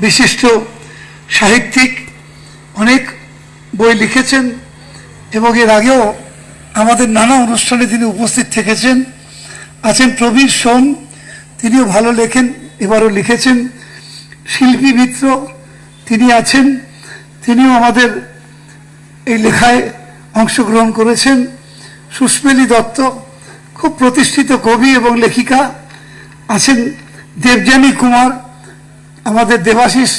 বিশিষ্ট সাহিত্যিক, অনেক বই লিখেছেন এবং এর আগেও আমাদের নানা অনুষ্ঠানে তিনি উপস্থিত থেকেছেন। আছেন প্রবীর সোম, তিনিও ভালো লেখেন, এবারও লিখেছেন। শিল্পী মিত্র, তিনি আছেন, তিনিও আমাদের এই লেখায় অংশগ্রহণ করেছেন। সুস্মেলী দত্ত, খুব প্রতিষ্ঠিত কবি এবং লেখিকা, আছেন দেবযানী কুমার আমাদের দেবাশিস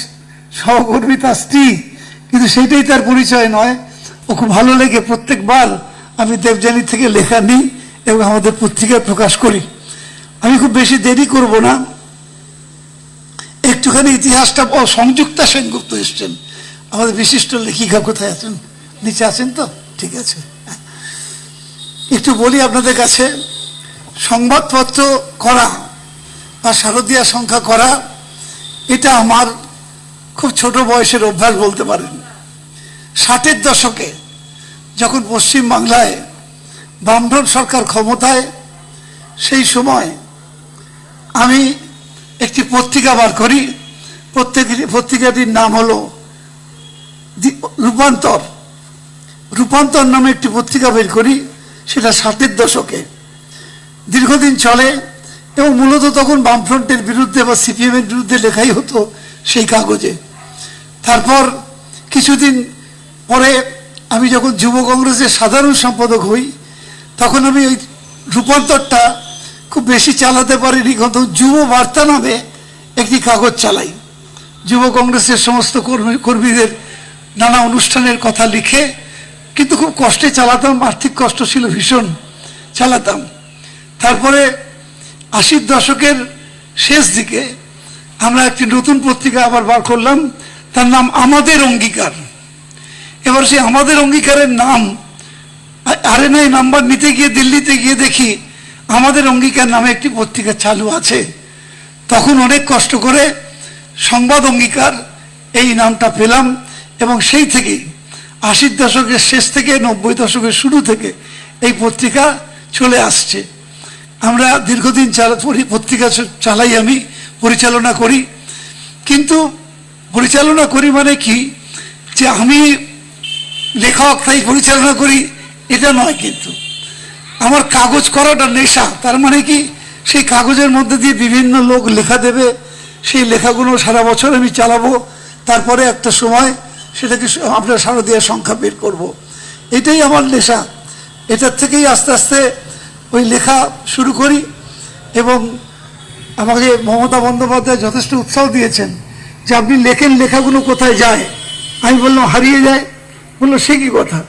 সহকর্মী তার স্ত্রী, কিন্তু সেটাই তার পরিচয় নয়। ও খুব ভালো লেগে প্রত্যেকবার আমি দেবযানী থেকে লেখা নিই এবং আমাদের পত্রিকায় প্রকাশ করি। আমি খুব বেশি দেরি করব না। একটুখানি ইতিহাসটা ও সংযুক্তা সেনগুপ্ত এসছেন। আমাদের বিশিষ্ট লেখিকা কোথায় আছেন? নিচে আছেন তো? ঠিক আছে। একটু বলি আপনাদের কাছে, সংবাদপত্র করা বা শারদীয়া সংখ্যা করা এটা আমার খুব ছোট বয়সের অভ্যাস বলতে পারেন। ষাটের দশকে যখন পশ্চিম বাংলায় বামফ্রন্ট সরকার ক্ষমতায়, সেই সময় আমি একটি পত্রিকা বার করি। পত্রিকাটির নাম হলো রূপান্তর। রূপান্তর নামে একটি পত্রিকা বের করি, সেটা ষাটের দশকে। দীর্ঘদিন চলে এবং মূলত তখন বামফ্রন্টের বিরুদ্ধে বা সিপিএম এর বিরুদ্ধে লেখাই হতো সেই কাগজে। তারপর কিছুদিন পরে আমি যখন যুব কংগ্রেসের সাধারণ সম্পাদক হই, তখন আমি ওই রূপান্তরটা খুব বেশি চালাতে পারিনি, কিন্তু যুব বার্তা নামে একটি কাগজ চালাই। যুব কংগ্রেসের সমস্ত কর্মী, কর্মীদের নানা অনুষ্ঠানের কথা লিখে কিন্তু খুব কষ্টে চালাতাম, আর্থিক কষ্ট ছিল ভীষণ, চালাতাম। তারপরে আশির দশকের শেষ দিকে আমরা একটি নতুন পত্রিকা আবার বার করলাম, তার নাম আমাদের অঙ্গীকার। এবার সেই আমাদের অঙ্গীকারের নাম, আরএনআই নাম্বার নিতে গিয়ে, দিল্লিতে গিয়ে দেখি আমাদের অঙ্গীকার নামে একটি পত্রিকা চালু আছে। তখন অনেক কষ্ট করে সংবাদ অঙ্গীকার এই নামটা পেলাম এবং সেই থেকেই আশির দশকের শেষ থেকে নব্বই দশকের শুরু থেকে এই পত্রিকা চলে আসছে। আমরা দীর্ঘদিন চালা পত্রিকা চালাই আমি, পরিচালনা করি। কিন্তু পরিচালনা করি মানে কি? যে আমি লেখক, তাই পরিচালনা করি, এটা নয় কিন্তু। আমার কাগজ করাটা নেশা। তার মানে কি? সেই কাগজের মধ্যে দিয়ে বিভিন্ন লোক লেখা দেবে। সেই লেখাগুলো সারা বছর আমি চালাবো। তারপরে একটা সময় সেটাকে আমরা শারদীয় সংখ্যা বের করব। এটাই আমার নেশা। এটার থেকেই আস্তে আস্তে ওই লেখা শুরু করি এবং আমাকে মমতা বন্দ্যোপাধ্যায় যথেষ্ট উৎসাহ দিয়েছেন যে আপনি লেখেন লেখাগুলো কোথায় যায়। আমি বললাম, হারিয়ে যায়। বলল, সে কি কথা?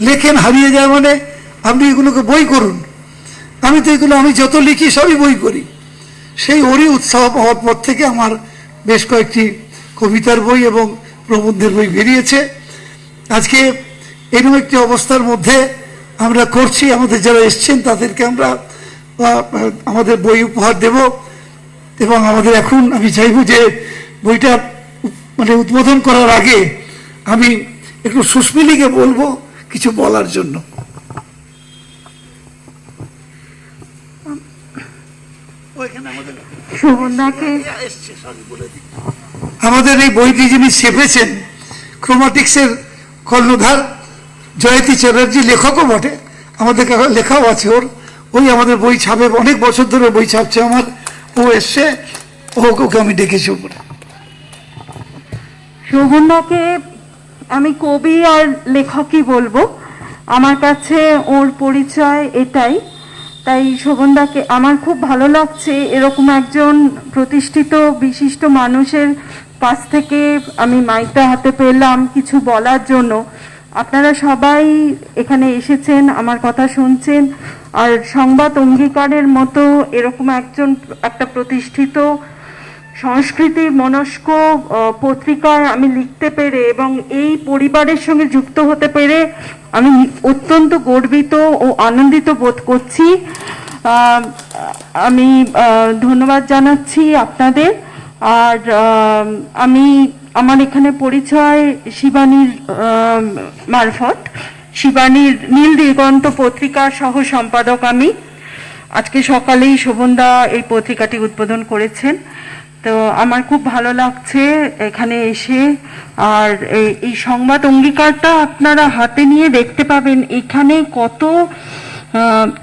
লেখেন হারিয়ে যায় মানে আপনি এগুলোকে বই করুন। আমি তো এগুলো, আমি যত লিখি সবই বই করি। সেই ওরই উৎসাহ পাওয়ার পর থেকে আমার বেশ কয়েকটি কবিতার বই এবং প্রবন্ধের বই বেরিয়েছে। আজকে এরকম একটি অবস্থার মধ্যে আমরা করছি আমাদের যারা এসছেন তাদেরকে আমরা আমাদের বই উপহার দেব। এবং আমাদের এখন আমি চাইব যে বইটা মানে উদ্বোধন করার আগে আমি একটু সুস্মিলিকে বলব কিছু বলার জন্য। আমাদের আমাদের এই বইটি যিনি ছেপেছেন ক্রোমাটিক্সের কর্ণধার জয়তী চ্যাটার্জি লেখকও বটে। আমাদের লেখাও আছে ওর। ওই আমাদের বই ছাপে, অনেক বছর ধরে বই ছাপছে আমার। ও এসছে, ওকে আমি ডেকেছি উপরে। সুবর্ণাকে আমি কবি আর লেখকই বলব। আমার কাছে ওর পরিচয় এটাই। তাই শোভনদাকে আমার খুব ভালো লাগছে এরকম একজন প্রতিষ্ঠিত বিশিষ্ট মানুষের কাছ থেকে আমি মাইকটা হাতে পেলাম কিছু বলার জন্য। আপনারা সবাই এখানে এসেছেন, আমার কথা শুনছেন। আর সংবাদ অঙ্গীকারের মতো এরকম একজন, একটা প্রতিষ্ঠিত সংস্কৃতি মনস্ক পত্রিকায় আমি লিখতে পেরে এবং এই পরিবারের সঙ্গে যুক্ত হতে পেরে আমি অত্যন্ত গর্বিত ও আনন্দিত বোধ করছি। আমি ধন্যবাদ জানাচ্ছি আপনাদের। আর আমি আমার এখানে পরিচয় শিবানীর মারফত। শিবানীর নীল দিগন্ত পত্রিকার সহ সম্পাদক আমি। আজকে সকালেই শোভনদা এই পত্রিকাটি উদ্বোধন করেছেন। তো আমার খুব ভালো লাগছে এখানে এসে। আর এই- সংবাদ অঙ্গীকারটা আপনারা হাতে নিয়ে দেখতে পাবেন এখানে কত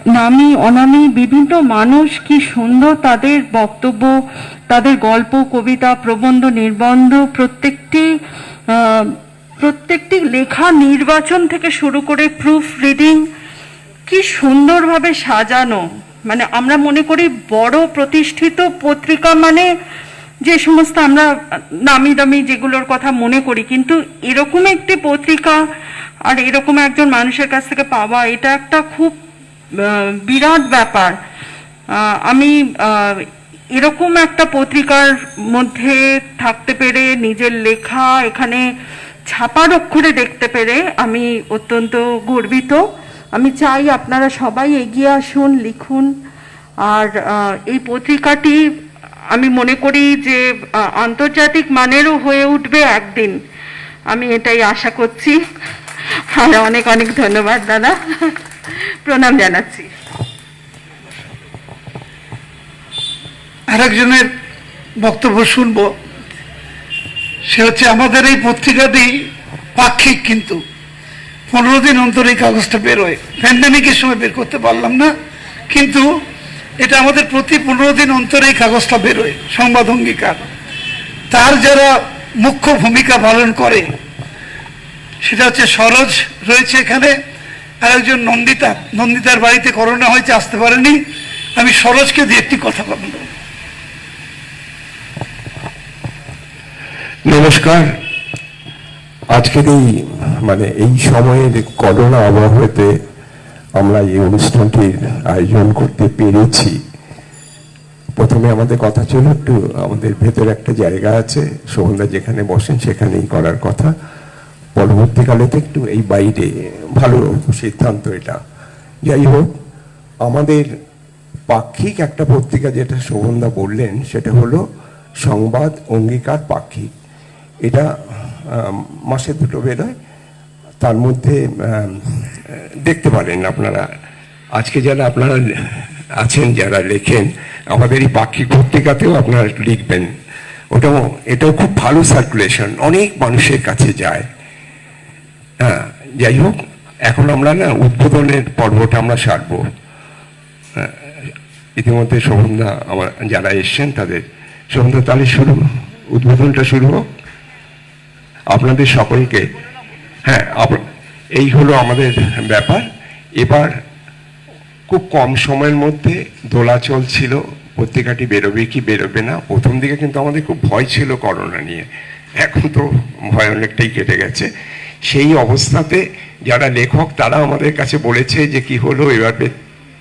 নামি অনামি বিভিন্ন মানুষ কি সুন্দর তাদের বক্তব্য তাদের গল্প, কবিতা, প্রবন্ধ নির্বন্ধ প্রত্যেকটি প্রত্যেকটি লেখা নির্বাচন থেকে শুরু করে প্রুফ রিডিং কি সুন্দরভাবে সাজানো। মানে আমরা মনে করি বড় প্রতিষ্ঠিত পত্রিকা মানে যে সমস্ত আমরা নামি দামি যেগুলোর কথা মনে করি, কিন্তু এরকম একটি পত্রিকা আর এরকম একজন মানুষের কাছ থেকে পাওয়া, এটা একটা খুব বিরাট ব্যাপার। আমি এরকম একটা পত্রিকার মধ্যে থাকতে পেরে, নিজের লেখা এখানে ছাপার অক্ষরে দেখতে পেরে আমি অত্যন্ত গর্বিত। আমি চাই আপনারা সবাই এগিয়ে আসুন, লিখুন। আর এই পত্রিকাটি আমি মনে করি যে আন্তর্জাতিক মানেরও হয়ে উঠবে একদিন। আমি এটাই আশা করছি। আর অনেক অনেক ধন্যবাদ, দাদা। প্রণাম জানাচ্ছি। আরেকজনের বক্তব্য শুনব। সে হচ্ছে আমাদের এই পত্রিকাটি পাক্ষিক কিন্তু। পনেরো দিন অন্তর এই কাগজটা বেরোয় প্যান্ডামিকের সময় বের করতে পারলাম না, কিন্তু এটা আমাদের প্রতি পনেরো দিন অন্তর এই কাগজটা বেরোয় সংবাদ অঙ্গীকার। তার যারা মুখ্য ভূমিকা পালন করে, সেটা হচ্ছে সরোজ রয়েছে এখানে আর একজন নন্দিতা। নন্দিতার বাড়িতে করোনা হয়েছে, আসতে পারেনি। আমি সরোজকে দিয়ে একটি কথা বলব। নমস্কার। আজকের এই মানে এই সময়ের করোনা আবহাওয়াতে আমরা এই অনুষ্ঠানটির আয়োজন করতে পেরেছি। প্রথমে আমাদের কথা ছিল একটু আমাদের ভেতরে একটা জায়গা আছে, সোহনদা যেখানে বসেন সেখানেই করার কথা। পরবর্তীকালে তো একটু এই বাইরে, ভালো সিদ্ধান্ত এটা। যাই হোক, আমাদের পাক্ষিক একটা পত্রিকা যেটা শোভনদা বললেন, সেটা হলো সংবাদ অঙ্গীকার পাক্ষিক। এটা মাসে দুটো বেরোয় তার মধ্যে দেখতে পারেন আপনারা। আজকে যারা আপনারা আছেন যারা লেখেন আমাদের এই পাক্ষিক পত্রিকাতেও আপনারা লিখবেন। ওটাও এটাও খুব ভালো সার্কুলেশন অনেক মানুষের কাছে যায়। হ্যাঁ যাই হোক এখন আমরা না উদ্বোধনের পর্বটা আমরা সারবো। হ্যাঁ, ইতিমধ্যে শোভনদা আমার যারা এসছেন তাদের শোভনদা তাহলে শুরু উদ্বোধনটা শুরু হোক। আপনাদের সকলকে হ্যাঁ এই হলো আমাদের ব্যাপার। এবার খুব কম সময়ের মধ্যে দোলাচল ছিল, পত্রিকাটি বেরোবে কি বেরোবে না। প্রথম দিকে কিন্তু আমাদের খুব ভয় ছিল করোনা নিয়ে। এখন তো ভয় অনেকটাই কেটে গেছে। সেই অবস্থাতে যারা লেখক, তারা আমাদের কাছে বলেছে যে কি হলো, এবার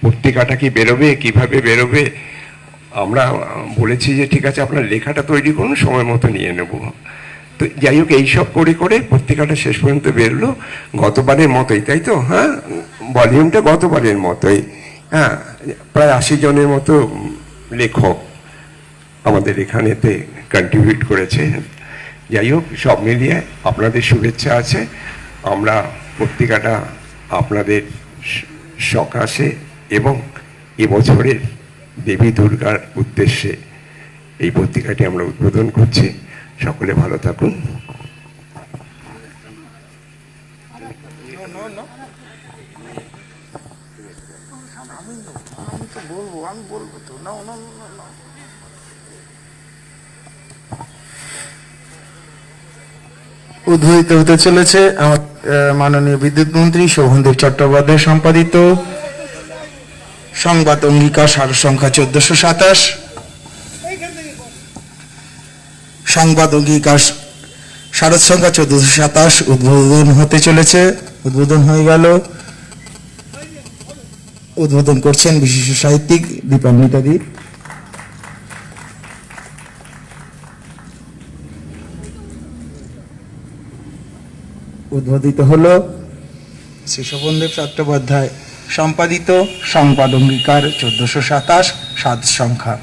পত্রিকাটা কি বেরোবে, কীভাবে বেরোবে। আমরা বলেছি যে, ঠিক আছে, আপনার লেখাটা তৈরি করুন, সময় মতো নিয়ে নেব। তো যাই হোক এইসব করে করে পত্রিকাটা শেষ পর্যন্ত বেরোলো। গতবারের মতোই, তাই তো? হ্যাঁ? ভলিউমটা গতবারের মতোই। হ্যাঁ প্রায় আশি জনের মতো লেখক আমাদের এখানেতে কন্ট্রিবিউট করেছে। যাই হোক, সব মিলিয়ে আপনাদের শুভেচ্ছা আছে। আমরা পত্রিকাটা আপনাদের সকাশে এবং এবছরের দেবী দুর্গার উদ্দেশ্যে এই পত্রিকাটি আমরা উদ্বোধন করছি। সকলে ভালো থাকুন। উদ্বোধিত হতে চলেছে আমার মাননীয় বিদ্যুৎ মন্ত্রী শোভনদেব চট্টোপাধ্যায় সম্পাদিত সংবাদ অঙ্গীকার সার সংখ্যা চোদ্দশো সাতাশ। সংবাদ অঙ্গীকার শারদ সংখ্যা চোদ্দশো সাতাশ উদ্বোধন হতে চলেছে। উদ্বোধন হয়ে গেল। উদ্বোধন করছেন বিশিষ্ট সাহিত্যিক দীপান্বিতা দি। উদ্বোধিত হলো শ্রী চট্টোপাধ্যায়। সম্পাদিত সংবাদ অঙ্গীকার চোদ্দশো সাতাশ সাত সংখ্যা।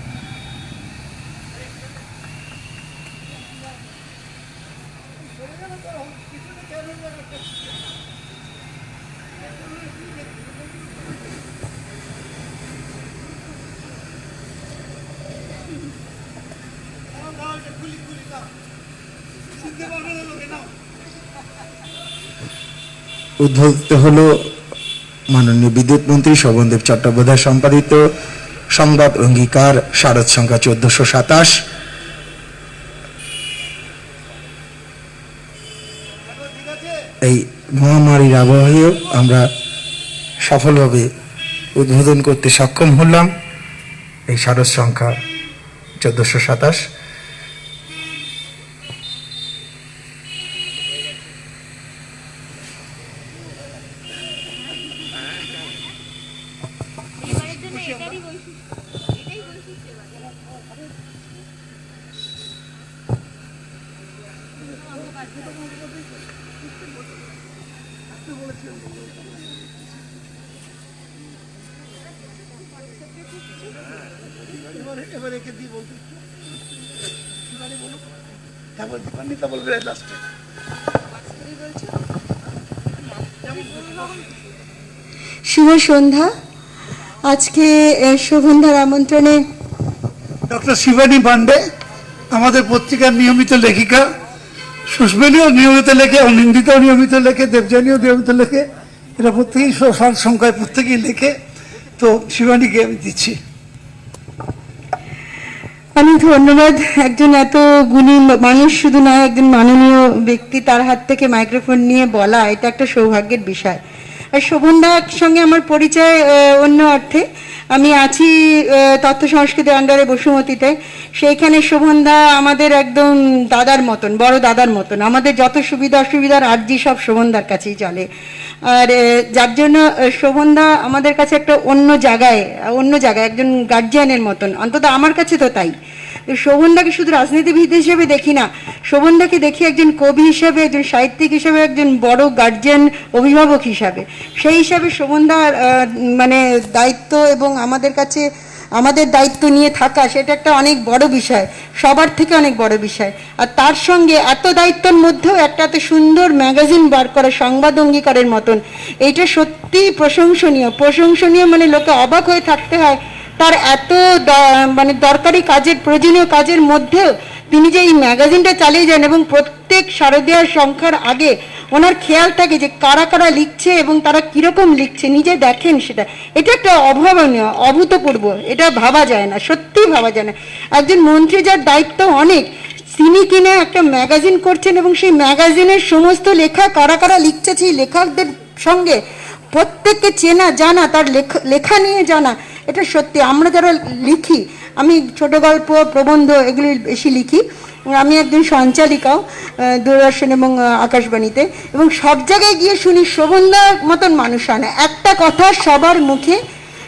উদ্বোধিত হলো মাননীয় বিদ্যুৎ মন্ত্রী শোভনদেব চট্টোপাধ্যায় সম্পাদিত সংবাদ অঙ্গীকার শারদ সংখ্যা চোদ্দশো সাতাশ। এই মহামারীর আবহেও আমরা সফলভাবে উদ্বোধন করতে সক্ষম হলাম। এই শারদ সংখ্যা চোদ্দশো সাতাশ। এবারের জন্য শুভ সন্ধ্যা। আজকে শোভনধার আমন্ত্রণে ডক্টর শিবানী পান্ডে আমাদের পত্রিকার নিয়মিত লেখিকা সুস্মেনীও নিয়মিত লেখে অনিন্দিতাও নিয়মিত লেখে দেবযানীও নিয়মিত লেখে, এরা প্রত্যেকেই সংখ্যায় প্রত্যেকেই লেখে। তো শিবানীকে আমি দিচ্ছি। আমি ধন্যবাদ। একজন এত গুণী মানুষ শুধু নয়, একজন মাননীয় ব্যক্তি তার হাত থেকে মাইক্রোফোন নিয়ে বলা, এটা একটা সৌভাগ্যের বিষয়। আর শোভনদার সঙ্গে আমার পরিচয় অন্য অর্থে আমি আছি তথ্য সংস্কৃতি আন্ডারে বসুমতিতে। সেইখানে শোভনদা আমাদের একদম দাদার মতন, বড় দাদার মতন। আমাদের যত সুবিধা অসুবিধার আর্জি সব শোভনদার কাছেই চলে। আর যার জন্য শোভনদা আমাদের কাছে একটা অন্য জায়গায় অন্য জায়গায়, একজন গার্জিয়ানের মতন। অন্তত আমার কাছে তো তাই। শোভনদাকে শুধু রাজনীতিবিদ হিসেবে দেখি না শোভনদাকে দেখি একজন কবি হিসেবে একজন সাহিত্যিক হিসেবে একজন বড় গার্জিয়ান অভিভাবক হিসাবে। সেই হিসাবে শোভনদার আহ, মানে দায়িত্ব এবং আমাদের কাছে আমাদের দায়িত্ব নিয়ে থাকা সেটা একটা অনেক বড় বিষয় সবার থেকে অনেক বড় বিষয়। আর তার সঙ্গে এত দায়িত্বের মধ্যেও একটা এত সুন্দর ম্যাগাজিন বার করা সংবাদ অঙ্গীকারের মতন এইটা সত্যি প্রশংসনীয়। প্রশংসনীয় মানে লোকে অবাক হয়ে থাকতে হয় তার এত মানে দরকারি কাজের, প্রয়োজনীয় কাজের মধ্যেও তিনি যে এই ম্যাগাজিনটা চালিয়ে যান এবং প্রত্যেক শারদীয়ার সংখ্যার আগে ওনার খেয়াল থাকে যে কারা কারা লিখছে এবং তারা কীরকম লিখছে, নিজে দেখেন সেটা। এটা একটা অভাবনীয়, অভূতপূর্ব। এটা ভাবা যায় না সত্যি ভাবা যায় না। একজন মন্ত্রী যার দায়িত্ব অনেক, তিনি কিনে একটা ম্যাগাজিন করছেন এবং সেই ম্যাগাজিনের সমস্ত লেখা কারা কারা লিখছে সেই লেখকদের সঙ্গে প্রত্যেককে চেনা, জানা, তার লেখা নিয়ে জানা। এটা সত্যি। আমরা যারা লিখি, আমি ছোট গল্প, প্রবন্ধ এগুলি বেশি লিখি। আমি একজন সঞ্চালিকাও দূরদর্শন এবং আকাশবাণীতে। এবং সব জায়গায় গিয়ে শুনি, শোভনদার মতন মানুষ হয় না। একটা কথা সবার মুখে,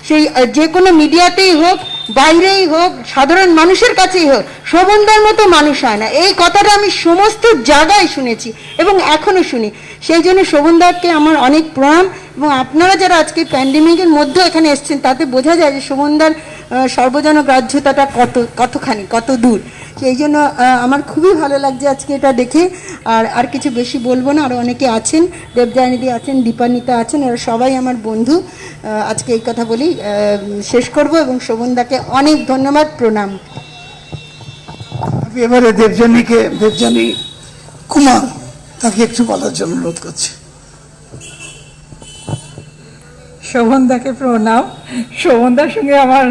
সেই যে কোনো মিডিয়াতেই হোক বাইরেই হোক, সাধারণ মানুষের কাছেই হোক, শোভনদার মতো মানুষ হয় না। এই কথাটা আমি সমস্ত জায়গায় শুনেছি এবং এখনও শুনি। সেই জন্য শোভনদাকে আমার অনেক প্রণাম এবং আপনারা যারা আজকে প্যান্ডেমিকের মধ্যে এখানে এসছেন, তাতে বোঝা যায় যে শোভনদার আহ, সর্বজন গ্রাহ্যতাটা কত কতখানি কত দূর? সেই জন্য আমার খুবই ভালো লাগছে আজকে এটা দেখে। আর আর কিছু বেশি বলব না আরও অনেকে আছেন দেবজানিদি আছেন দীপান্বিতা আছেন এরা সবাই আমার বন্ধু। আজকে এই কথা বলি শেষ করব এবং শোভনদাকে অনেক ধন্যবাদ প্রণাম। আমি এবারে দেবযানীকে দেবযানী কুমার তাকে একটু বলার জন্য অনুরোধ করছি। শোভনদাকে প্রণাম। শোভনদার সঙ্গে আমার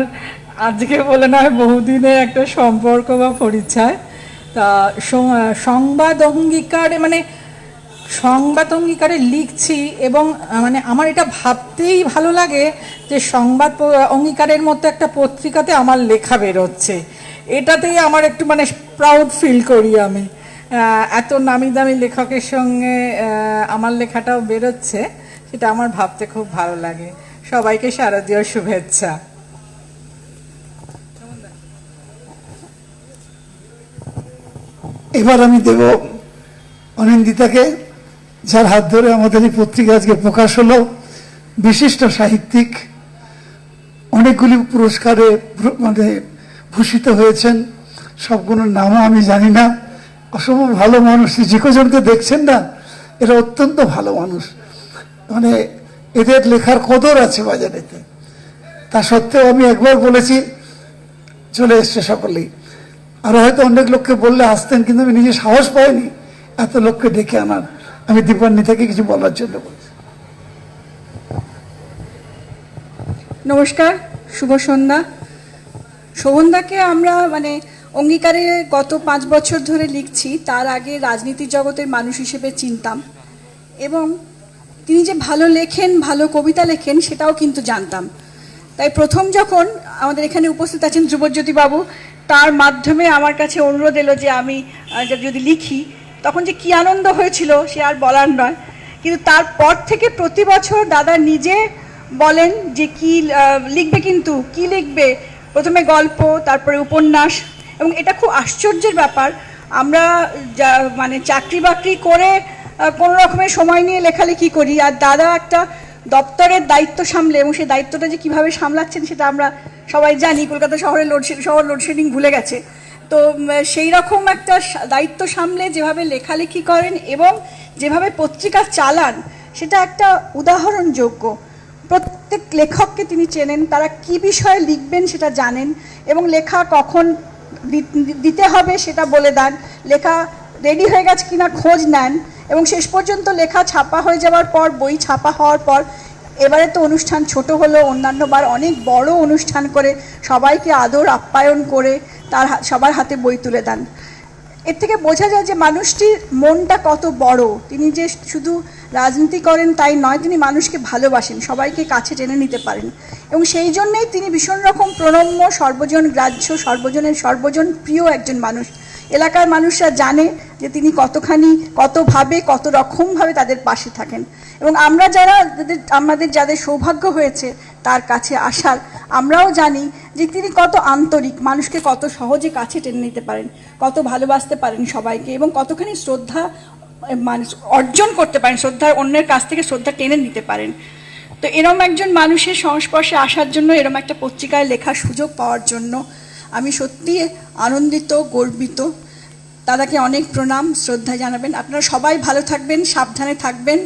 আজকে বলে নয় বহুদিনের একটা সম্পর্ক বা পরিচয়। তা সংবাদ অঙ্গীকারে মানে সংবাদ অঙ্গীকারে লিখছি এবং মানে আমার এটা ভাবতেই ভালো লাগে যে সংবাদ অঙ্গীকারের মতো একটা পত্রিকাতে আমার লেখা বেরোচ্ছে। এটাতেই আমার একটু মানে প্রাউড ফিল করি আমি। এত নামি দামি লেখকের সঙ্গে আমার লেখাটাও বেরোচ্ছে। সেটা আমার ভাবতে খুব ভালো লাগে। সবাইকে শারদীয় শুভেচ্ছা। এবার আমি দেব অনিন্দিতাকে, যার হাত ধরে আমাদের এই পত্রিকা আজকে প্রকাশ হলো। বিশিষ্ট সাহিত্যিক, অনেকগুলি পুরস্কারে মানে ভূষিত হয়েছেন। সবগুলোর নামও আমি জানি না। অসম্ভব ভালো মানুষ। যে কজনকে দেখছেন না, এরা অত্যন্ত ভালো মানুষ। মানে এদের লেখার কদর আছে বাজারেতে তা সত্ত্বেও আমি একবার বলেছি, চলে এসছে সকলেই। আর হয়তো অনেক লোককে বললে আসতেন কিন্তু আমি নিজে সাহস পাইনি এত লোককে ডেকে আনার। আমি দীপান্নি থেকে কিছু বলার জন্য বলছি। নমস্কার, শুভ সন্ধ্যা। শোভনদাকে আমরা মানে অঙ্গীকারে গত পাঁচ বছর ধরে লিখছি, তার আগে রাজনীতির জগতের মানুষ হিসেবে চিনতাম। এবং তিনি যে ভালো লেখেন, ভালো কবিতা লেখেন, সেটাও কিন্তু জানতাম। তাই প্রথম যখন আমাদের এখানে উপস্থিত আছেন ধ্রুবজ্যোতি বাবু, তার মাধ্যমে আমার কাছে অনুরোধ এলো যে আমি যদি লিখি, তখন যে কি আনন্দ হয়েছিল, সে আর বলার নয়। কিন্তু তারপর থেকে প্রতি বছর দাদা নিজে বলেন যে কি লিখবে কিন্তু, কি লিখবে? প্রথমে গল্প, তারপরে উপন্যাস। এবং এটা খুব আশ্চর্যের ব্যাপার। আমরা যা মানে চাকরি বাকরি করে কোনো রকমের সময় নিয়ে লেখালেখি করি। আর দাদা একটা দপ্তরের দায়িত্ব সামলে এবং সেই দায়িত্বটা যে কীভাবে সামলাচ্ছেন সেটা আমরা সবাই জানি। কলকাতা শহরে লোডশেডিং শহর লোডশেডিং ভুলে গেছে। তো সেই রকম একটা দায়িত্ব সামলে যেভাবে লেখালেখি করেন এবং যেভাবে পত্রিকা চালান, সেটা একটা উদাহরণযোগ্য। প্রত্যেক লেখককে তিনি চেনেন, তারা কি বিষয়ে লিখবেন সেটা জানেন এবং লেখা কখন দিতে হবে সেটা বলে দেন। লেখা রেডি হয়ে গেছে কিনা খোঁজ নেন। এবং শেষ পর্যন্ত লেখা ছাপা হয়ে যাওয়ার পর, বই ছাপা হওয়ার পর, এবারে তো অনুষ্ঠান ছোট হলো অন্যান্যবার অনেক বড় অনুষ্ঠান করে সবাইকে আদর, আপ্যায়ন করে তার সবার হাতে বই তুলে দেন। এর থেকে বোঝা যায় যে মানুষটির মনটা কত বড়। তিনি যে শুধু রাজনীতি করেন তাই নয়, তিনি মানুষকে ভালোবাসেন, সবাইকে কাছে টেনে নিতে পারেন। এবং সেই জন্যেই তিনি ভীষণ রকম প্রণম্য, সর্বজন গ্রাহ্য, সর্বজনের সর্বজন প্রিয় একজন মানুষ। এলাকার মানুষরা জানে যে তিনি কতখানি কতভাবে কত রকমভাবে তাদের পাশে থাকেন। এবং আমরা যারা আমাদের যাদের সৌভাগ্য হয়েছে তার কাছে আসার, আমরাও জানি যে তিনি কত আন্তরিক, মানুষকে কত সহজে কাছে টেনে নিতে পারেন, কত ভালোবাসতে পারেন সবাইকে এবং কতখানি শ্রদ্ধা মানুষ অর্জন করতে পারেন শ্রদ্ধা অন্যের কাছ থেকে শ্রদ্ধা টেনে নিতে পারেন। তো এরম একজন মানুষের সংস্পর্শে আসার জন্য এরম একটা পত্রিকায় লেখার সুযোগ পাওয়ার জন্য আমি সত্যি আনন্দিত, গর্বিত। দাদাকে অনেক প্রণাম, শ্রদ্ধা জানাবেন। আপনারা সবাই ভালো থাকবেন, সাবধানে থাকবেন।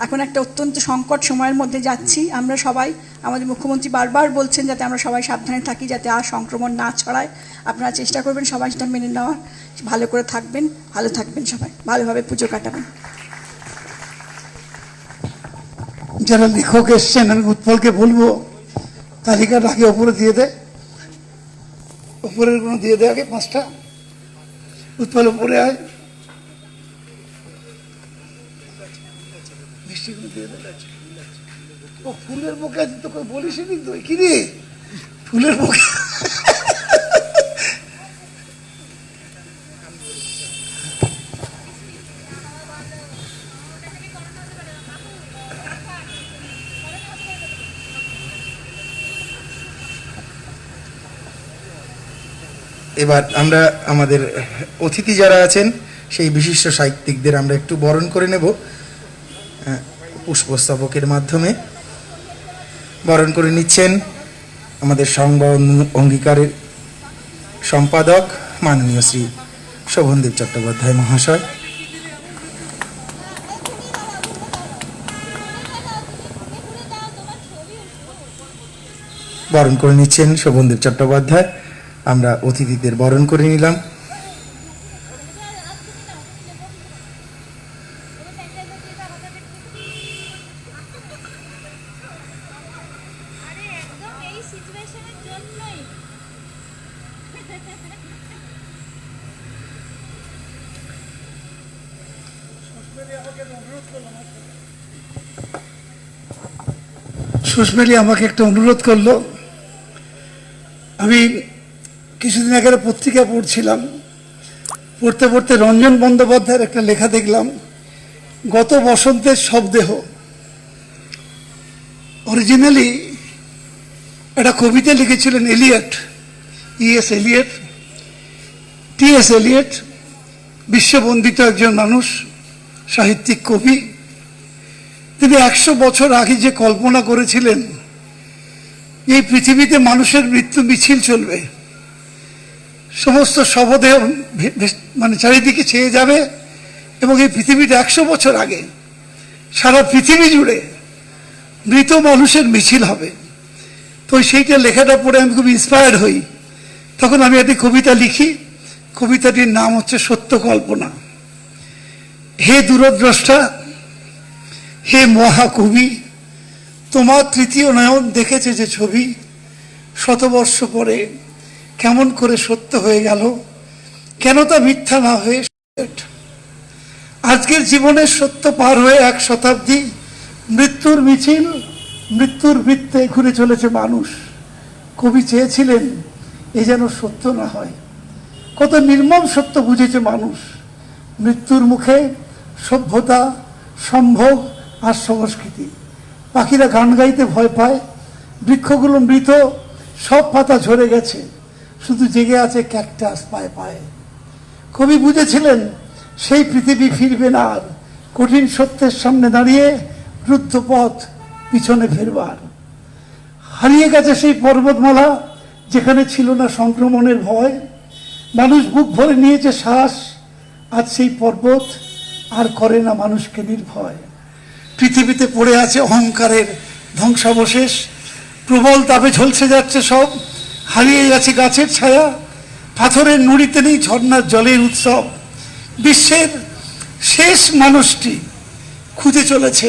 এখন একটা অত্যন্ত সংকট সময়ের মধ্যে যাচ্ছি আমরা সবাই। আমাদের মুখ্যমন্ত্রী বারবার বলছেন যাতে আমরা সবাই সাবধানে থাকি, যাতে আর সংক্রমণ না ছড়ায়। আপনারা চেষ্টা করবেন সবাই সেটা মেনে নেওয়ার। ভালো করে থাকবেন, ভালো থাকবেন সবাই। ভালোভাবে পুজো কাটাবেন। যারা লেখক এসছেন, আমি উৎপলকে বলব তালিকাটা আগে ওপরে দিয়ে দে। ওপরের কোনো দিয়ে দেয় আগে পাঁচটা। উৎপল উপরে আয়। দিয়ে ও ফুলের বোকা তো বলিস কিন্তু কি রে? ফুলের বুকে। এবার আমরা আমাদের অতিথি যারা আছেন, সেই বিশিষ্ট সাহিত্যিকদের আমরা একটু বরণ করে নেব পুষ্পস্তবকের মাধ্যমে। বরণ করে নিচ্ছেন আমাদের সংবাদ অঙ্গীকারের সম্পাদক মাননীয় শ্রী শোভনদেব চট্টোপাধ্যায় মহাশয়। বরণ করে নিচ্ছেন শোভনদেব চট্টোপাধ্যায়। আমরা অতিথিদের বরণ করে নিলাম। সুষমেলি আমাকে একটা অনুরোধ করল। আমি আগে পত্রিকা পড়ছিলাম। পড়তে পড়তে রঞ্জন বন্দ্যোপাধ্যায়ের একটা লেখা দেখলাম, গত বসন্তের শবদেহ অরিজিনালি একটা কবিতা লিখেছিলেন Eliot ES Eliot T S Eliot, বিশ্ববন্দিত একজন মানুষ, সাহিত্যিক কবি। তিনি একশো বছর আগে যে কল্পনা করেছিলেন, এই পৃথিবীতে মানুষের মৃত্যু মিছিল চলবে। সমস্ত শবদেহ মানে চারিদিকে ছেয়ে যাবে এবং এই পৃথিবীটা একশো বছর আগে সারা পৃথিবী জুড়ে মৃত মানুষের মিছিল হবে। তো সেইটা লেখাটা পড়ে আমি খুব ইন্সপায়ার্ড হই। তখন আমি একটি কবিতা লিখি। কবিতাটির নাম হচ্ছে সত্য কল্পনা। হে দূরদ্রষ্টা, হে মহাকবি, তোমার তৃতীয় নয়ন দেখেছে যে ছবি শতবর্ষ পরে কেমন করে সত্য হয়ে গেল? কেন তা মিথ্যা না হয়ে আজকের জীবনের সত্য পার হয়ে এক শতাব্দী মৃত্যুর মিছিল, মৃত্যুর বৃত্তে ঘুরে চলেছে মানুষ। কবি চেয়েছিলেন এ যেন সত্য না হয়। কত নির্মম সত্য বুঝেছে মানুষ। মৃত্যুর মুখে সভ্যতা, সম্ভোগ আর সংস্কৃতি। পাখিরা গান গাইতে ভয় পায়, বৃক্ষগুলো মৃত, সব পাতা ঝরে গেছে। শুধু জেগে আছে ক্যাকটাস পায়ে পায়ে। কবি বুঝেছিলেন, সেই পৃথিবী ফিরবে না আর। কঠিন সত্যের সামনে দাঁড়িয়ে রুদ্ধ পথ পিছনে ফেরবার। হারিয়ে গেছে সেই পর্বতমালা, যেখানে ছিল না সংক্রমণের ভয়। মানুষ বুক ভরে নিয়েছে শ্বাস, আজ সেই পর্বত আর করে না মানুষকে নির্ভয়। পৃথিবীতে পড়ে আছে অহংকারের ধ্বংসাবশেষ। প্রবল তাপে ঝলসে যাচ্ছে সব। হারিয়ে গেছে গাছের ছায়া, পাথরের নুড়িতে নেই ঝর্ণার জলের উৎসব। বিশ্বের শেষ মানুষটি খুঁজে চলেছে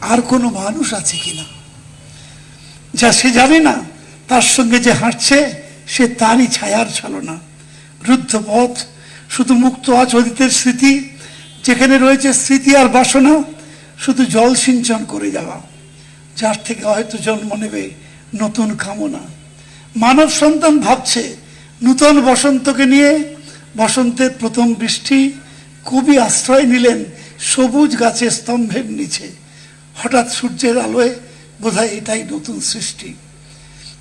আর কোনো মানুষ আছে কিনা। যা সে জানে না, তার সঙ্গে যে হাঁটছে, সে তারই ছায়ার ছলনা। রুদ্ধ পথ, শুধু মুক্ত আজ অতীতের স্মৃতি, যেখানে রয়েছে স্মৃতি আর বাসনা, শুধু জল সিঞ্চন করে যাওয়া, যার থেকে হয়তো জন্ম নেবে নতুন কামনা। মানব সন্তান ভাবছে, নূতন বসন্তকে নিয়ে বসন্তের প্রথম বৃষ্টি, কবি আশ্রয় নিলেন সবুজ গাছের স্তম্ভের নিচে। হঠাৎ সূর্যের আলোয় বোধহয় এটাই নতুন সৃষ্টি।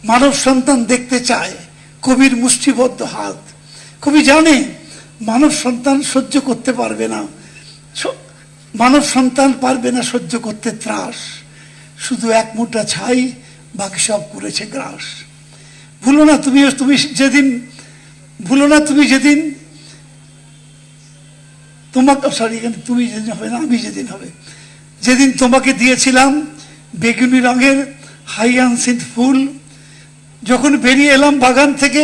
মানব সন্তান দেখতে চায়, কবির মুষ্টিবদ্ধ হাত। কবি জানে, মানব সন্তান সহ্য করতে পারবে না। মানব সন্তান পারবে না সহ্য করতে ত্রাস। শুধু এক মুঠা ছাই, বাকি সব করেছে গ্রাস। ভুলো না তুমি তুমি যেদিন, ভুলো না তুমি যেদিন, তোমাকে সরি এখানে তুমি যেদিন হবে না, আমি যেদিন হবে। যেদিন তোমাকে দিয়েছিলাম বেগুনি রঙের হাইয়ানসিন্থ ফুল, যখন বেরিয়ে এলাম বাগান থেকে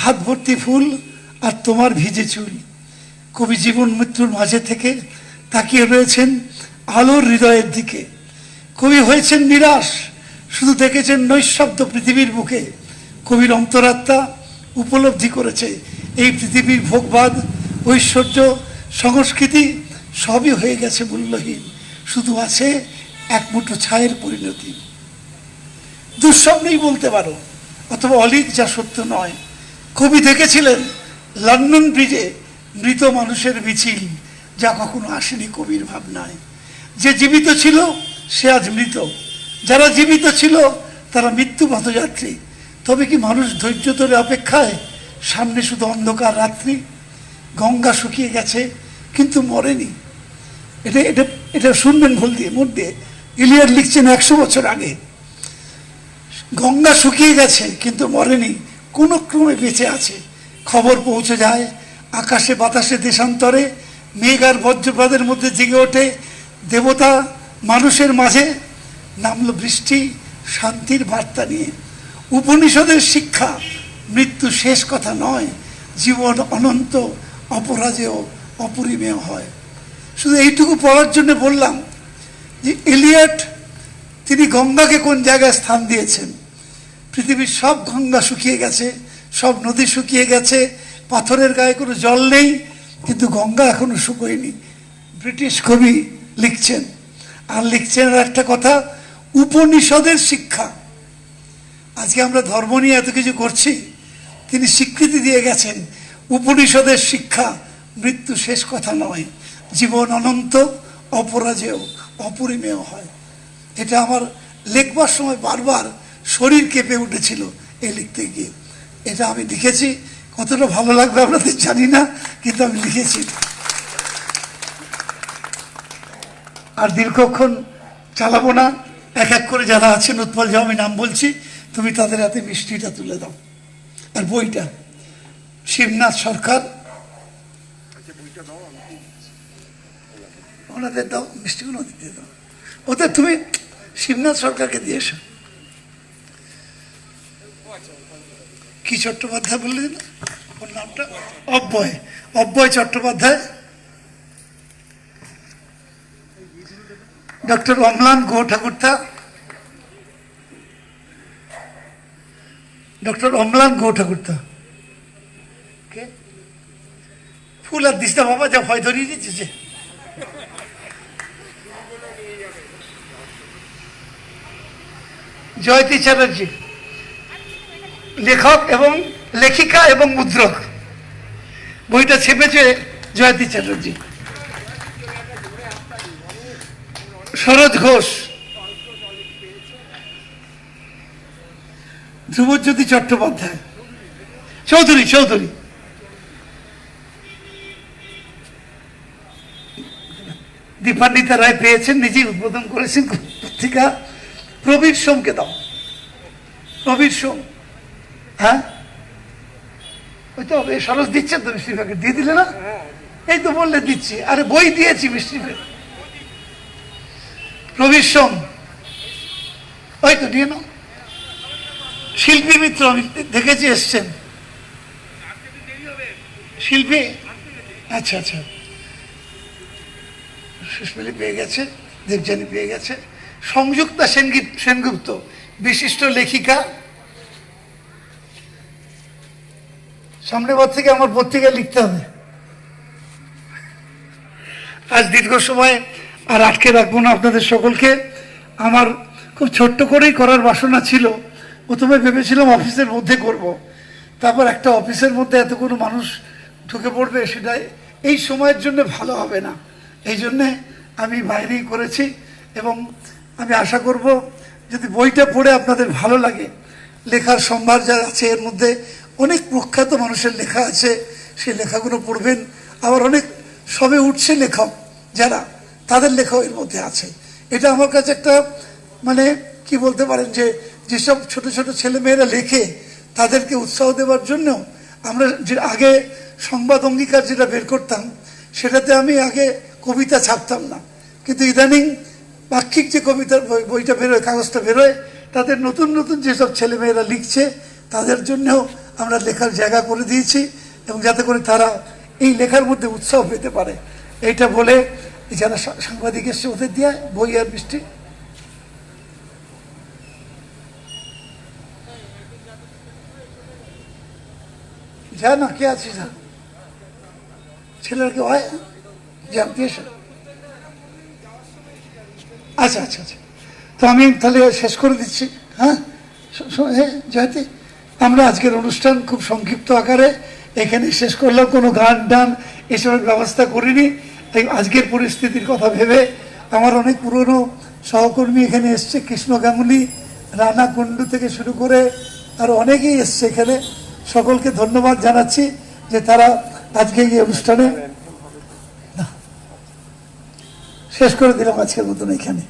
হাত ভর্তি ফুল আর তোমার ভিজে চুল। কবি জীবন মৃত্যুর মাঝে থেকে তাকিয়ে রয়েছেন আলোর হৃদয়ের দিকে। কবি হয়েছেন নিরাশ, শুধু দেখেছেন নৈশব্দ পৃথিবীর বুকে। কবির অন্তরাত্মা উপলব্ধি করেছে। এই পৃথিবীর ভোগবাদ, ঐশ্বর্য, সংস্কৃতি সবই হয়ে গেছে মূল্যহীন। শুধু আছে এক মুঠো ছায়ের পরিণতি। দুঃস্বপ্নেই বলতে পারো, অথবা অলিক যা সত্য নয়। কবি দেখেছিলেন লন্ডন ব্রিজে মৃত মানুষের মিছিল, যা কখনো আসেনি কবির ভাবনায়। যে জীবিত ছিল, সে আজ মৃত। যারা জীবিত ছিল, তারা মৃত্যু পথযাত্রী তবে কি মানুষ ধৈর্য ধরে অপেক্ষায়? সামনে শুধু অন্ধকার রাত্রি, গঙ্গা শুকিয়ে গেছে, কিন্তু মরেনি। এটা এটা এটা শুনবেন ভুল দিয়ে, মুখ দিয়ে। ইলিয়ার লিখছেন একশো বছর আগে, গঙ্গা শুকিয়ে গেছে, কিন্তু মরেনি, কোনো ক্রমে বেঁচে আছে। খবর পৌঁছে যায়, আকাশে বাতাসে দেশান্তরে, মেঘ আর বজ্রপাতের মধ্যে জেগে ওঠে, দেবতা মানুষের মাঝে, নামলো বৃষ্টি, শান্তির বার্তা নিয়ে। উপনিষদের শিক্ষা মৃত্যু শেষ কথা নয়, জীবন অনন্ত, অপরাজেয়, অপরিমেয় হয়। শুধু এইটুকু পড়ার জন্য বললাম যে এলিয়ট, তিনি গঙ্গাকে কোন জায়গায় স্থান দিয়েছেন? পৃথিবীর সব গঙ্গা শুকিয়ে গেছে, সব নদী শুকিয়ে গেছে, পাথরের গায়ে কোনো জল নেই, কিন্তু গঙ্গা এখনও শুকোয়নি। ব্রিটিশ কবি লিখছেন। আর লিখছেন একটা কথা, উপনিষদের শিক্ষা আজকে আমরা ধর্ম নিয়ে এত কিছু করছি। তিনি স্বীকৃতি দিয়ে গেছেন, উপনিষদের শিক্ষা মৃত্যু শেষ কথা নয়, জীবন অনন্ত, অপরাজেয়, অপরিমেয় হয়। এটা আমার লেখবার সময় বারবার শরীর কেঁপে উঠেছিল এই লিখতে গিয়ে। এটা আমি লিখেছি, কতটা ভালো লাগবে আপনাদের জানি না, কিন্তু আমি লিখেছি। আর দীর্ঘক্ষণ চালাবো না, এক এক করে যারা আছেন, উৎপল যে আমি নাম বলছি। তুমি তাদের হাতে মিষ্টিটা তুলে দাও। আর বইটা, শিবনাথ সরকার। ওনাদের দাও, মিষ্টিগুলো দিতে দাও। ওদের তুমি শিবনাথ সরকারকে দিয়ে এসো কি চট্টোপাধ্যায় বললেন ওর নামটা? অব্যয়। অব্যয় চট্টোপাধ্যায়। ডক্টর অম্লান গো ঠাকুরতা ডক্টর অম্লান গো ঠাকুরতা কে? ফুল আর দিস না বাবা, যা ভয় ধরিয়ে দিচ্ছে জয়তী চ্যাটার্জি, লেখক এবং লেখিকা এবং মুদ্রক। বইটা ছেপেছে জয়তী চ্যাটার্জি। সরোজ ঘোষ। ধ্রুবজ্যোতি চট্টোপাধ্যায়। চৌধুরী চৌধুরী। দীপান্বিতা রায় পেয়েছেন, নিজেই উদ্বোধন করেছেন পত্রিকা। প্রবীর সোমকে দাও। প্রবীর সোম। হ্যাঁ? ওই তো সরস দিচ্ছেন তো মিষ্টি প্যাকেট দিয়ে দিলে না? এই তো বললে দিচ্ছি। আরে বই দিয়েছি মিষ্টি প্যাকেট প্রবীর সোম। ওই তো, নিয়ে নাও। শিল্পী মিত্র, আমি দেখেছি এসছেন। শিল্পী? আচ্ছা আচ্ছা। সুস্মিলি পেয়ে গেছে, দেবযানী পেয়ে গেছে। সংযুক্তা সেনগীত সেনগুপ্ত, বিশিষ্ট লেখিকা। সামনের বার থেকে আমার পত্রিকা লিখতে হবে। আজ দীর্ঘ সময় আর আটকে রাখব না আপনাদের সকলকে। আমার খুব ছোট্ট করেই করার বাসনা ছিল। প্রথমে ভেবেছিলাম অফিসের মধ্যে করব। তারপর একটা অফিসের মধ্যে এত কোনো মানুষ ঢুকে পড়বে সেটা এই সময়ের জন্য ভালো হবে না। এই জন্যে আমি বাইরেই করেছি এবং আমি আশা করব যদি বইটা পড়ে আপনাদের ভালো লাগে, লেখার সম্ভার যা আছে এর মধ্যে অনেক প্রখ্যাত মানুষের লেখা আছে, সেই লেখাগুলো পড়বেন। আবার অনেক সবে উঠছে লেখক যারা, তাদের লেখাও এর মধ্যে আছে। এটা আমার কাছে একটা মানে কি বলতে পারেন যে যেসব ছোট ছোট ছেলেমেয়েরা লেখে তাদেরকে উৎসাহ দেওয়ার জন্য আমরা যে আগে সংবাদ অঙ্গীকার যেটা বের করতাম, সেটাতে আমি আগে কবিতা ছাপতাম না। কিন্তু ইদানিং পাক্ষিক যে কবিতার বই- বইটা বেরোয়, কাগজটা বেরোয়, তাদের নতুন নতুন যেসব ছেলেমেয়েরা লিখছে, তাদের জন্যও আমরা লেখার জায়গা করে দিয়েছি এবং যাতে করে তারা এই লেখার মধ্যে উৎসাহ পেতে পারে। এইটা বলে যারা সাংবাদিক এসছে, ওদের দিয়ে বই আর মিষ্টি। যা না কে আছিস যা। ছেলের কেউ হয় এসে আচ্ছা আচ্ছা আচ্ছা। তো আমি তাহলে শেষ করে দিচ্ছি হ্যাঁ? জয়তী আমরা আজকের অনুষ্ঠান খুব সংক্ষিপ্ত আকারে এখানে শেষ করলাম, কোনো গান টান এসবের ব্যবস্থা করিনি। তাই আজকের পরিস্থিতির কথা ভেবে আমার অনেক পুরনো সহকর্মী এখানে এসছে, কৃষ্ণ গাঙ্গুলি, রানা কুণ্ডু থেকে শুরু করে আর অনেকেই এসছে এখানে। সকলকে ধন্যবাদ জানাচ্ছি যে তারা আজকে এই অনুষ্ঠানে শেষ করে দিলাম আজকের মতন এখানে।